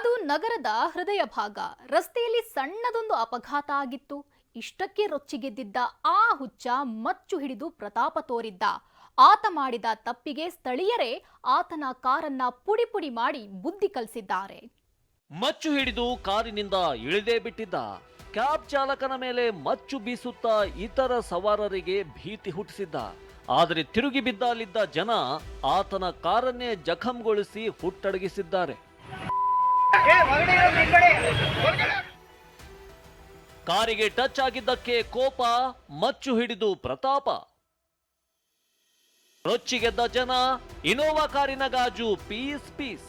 ಅದು ನಗರದ ಹೃದಯ ಭಾಗ. ರಸ್ತೆಯಲ್ಲಿ ಸಣ್ಣದೊಂದು ಅಪಘಾತ ಆಗಿತ್ತು. ಇಷ್ಟಕ್ಕೆ ರೊಚ್ಚಿಗೆದ್ದಿದ್ದ ಆ ಹುಚ್ಚ ಮಚ್ಚು ಹಿಡಿದು ಪ್ರತಾಪ ತೋರಿದ್ದ. ಆತ ಮಾಡಿದ ತಪ್ಪಿಗೆ ಸ್ಥಳೀಯರೇ ಆತನ ಕಾರನ್ನ ಪುಡಿ ಪುಡಿ ಮಾಡಿ ಬುದ್ಧಿ ಕಲಿಸಿದ್ದಾರೆ. ಮಚ್ಚು ಹಿಡಿದು ಕಾರಿನಿಂದ ಇಳಿದೇ ಬಿಟ್ಟಿದ್ದ. ಕ್ಯಾಬ್ ಚಾಲಕನ ಮೇಲೆ ಮಚ್ಚು ಬೀಸುತ್ತಾ ಇತರ ಸವಾರರಿಗೆ ಭೀತಿ ಹುಟ್ಟಿಸಿದ್ದ. ಆದರೆ ತಿರುಗಿ ಬಿದ್ದ ಅಲ್ಲಿದ್ದ ಜನ ಆತನ ಕಾರನ್ನೇ ಜಖಂಗೊಳಿಸಿ ಹುಟ್ಟಡಗಿಸಿದ್ದಾರೆ. ಕಾರಿಗೆ ಟಚ್ ಆಗಿದ್ದಕ್ಕೆ ಕೋಪ, ಮಚ್ಚು ಹಿಡಿದು ಪ್ರತಾಪ. ರೊಚ್ಚಿಗೆದ್ದ ಜನ, ಇನೋವಾ ಕಾರಿನ ಗಾಜು, ಪೀಸ್ ಪೀಸ್.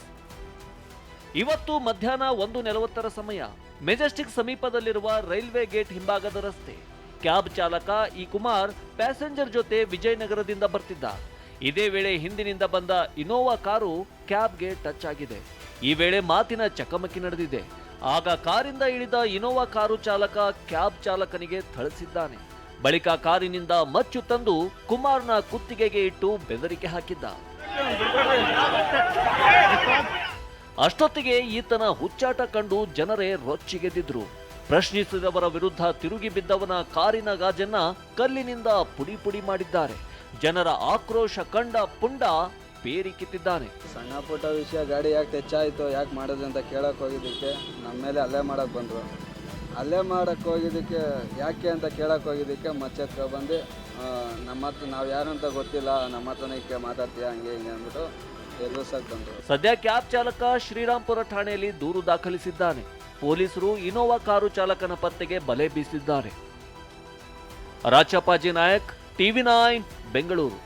ಇವತ್ತು ಮಧ್ಯಾಹ್ನ ಒಂದು ನಲವತ್ತರ ಸಮಯ. ಮೆಜೆಸ್ಟಿಕ್ ಸಮೀಪದಲ್ಲಿರುವ ರೈಲ್ವೆ ಗೇಟ್ ಹಿಂಭಾಗದ ರಸ್ತೆ. ಕ್ಯಾಬ್ ಚಾಲಕ ಈ ಕುಮಾರ್ ಪ್ಯಾಸೆಂಜರ್ ಜೊತೆ ವಿಜಯನಗರದಿಂದ ಬರ್ತಿದ್ದ. ಇದೇ ವೇಳೆ ಹಿಂದಿನಿಂದ ಬಂದ ಇನೋವಾ ಕಾರು ಕ್ಯಾಬ್ಗೆ ಟಚ್ ಆಗಿದೆ. ಈ ವೇಳೆ ಮಾತಿನ ಚಕಮಕಿ ನಡೆದಿದೆ. ಆಗ ಕಾರಿಂದ ಇಳಿದ ಇನೋವಾ ಕಾರು ಚಾಲಕ ಕ್ಯಾಬ್ ಚಾಲಕನಿಗೆ ಥಳಿಸಿದ್ದಾನೆ. ಬಳಿಕ ಕಾರಿನಿಂದ ಮಚ್ಚು ತಂದು ಕುಮಾರ್ನ ಕುತ್ತಿಗೆಗೆ ಇಟ್ಟು ಬೆದರಿಕೆ ಹಾಕಿದ್ದ. ಅಷ್ಟೊತ್ತಿಗೆ ಈತನ ಹುಚ್ಚಾಟ ಕಂಡು ಜನರೇ ರೊಚ್ಚಿಗೆದ್ದಿದ್ರು. ಪ್ರಶ್ನಿಸಿದವರ ವಿರುದ್ಧ ತಿರುಗಿ ಬಿದ್ದವನ ಕಾರಿನ ಗಾಜನ್ನ ಕಲ್ಲಿನಿಂದ ಪುಡಿ ಪುಡಿ ಮಾಡಿದ್ದಾರೆ. ಜನರ ಆಕ್ರೋಶ ಕಂಡ ಪುಂಡ ಬೇರಿ ಕಿತ್ತಿದ್ದಾನೆ. ಸಣ್ಣ ಪುಟ್ಟ ವಿಷಯ ಗಾಡಿ ಯಾಕೆ ಹೆಚ್ಚಾಯಿತು ಯಾಕೆ ಮಾಡೋದು ಅಂತ ಕೇಳಕ್ಕೆ ಹೋಗಿದ್ದಕ್ಕೆ ನಮ್ಮ ಮೇಲೆ ಅಲ್ಲೇ ಮಾಡಕ್ಕೆ ಬಂದರು. ಅಲ್ಲೇ ಮಾಡಕ್ಕೆ ಹೋಗಿದ್ದಕ್ಕೆ ಯಾಕೆ ಅಂತ ಕೇಳಕ್ಕೆ ಹೋಗಿದ್ದಕ್ಕೆ ಹತ್ರ ಬಂದು ನಮ್ಮ ಹತ್ರ ನಾವು ಯಾರು ಅಂತ ಗೊತ್ತಿಲ್ಲ ನಮ್ಮ ಹತ್ರನೇ ಮಾತಾಡ್ತೀಯ ಹಂಗೆ ಹಿಂಗೆ ಅಂದ್ಬಿಟ್ಟು ಎದುರಿಸಕ್ಕೆ ಬಂದರು. ಸದ್ಯ ಕ್ಯಾಬ್ ಚಾಲಕ ಶ್ರೀರಾಮ್ಪುರ ಠಾಣೆಯಲ್ಲಿ ದೂರು ದಾಖಲಿಸಿದ್ದಾನೆ. ಪೊಲೀಸರು ಇನೋವಾ ಕಾರು ಚಾಲಕನ ಪತ್ತೆಗೆ ಬಲೆ ಬೀಸಿದ್ದಾರೆ. Rachappaji Nayak TV nine Bengaluru.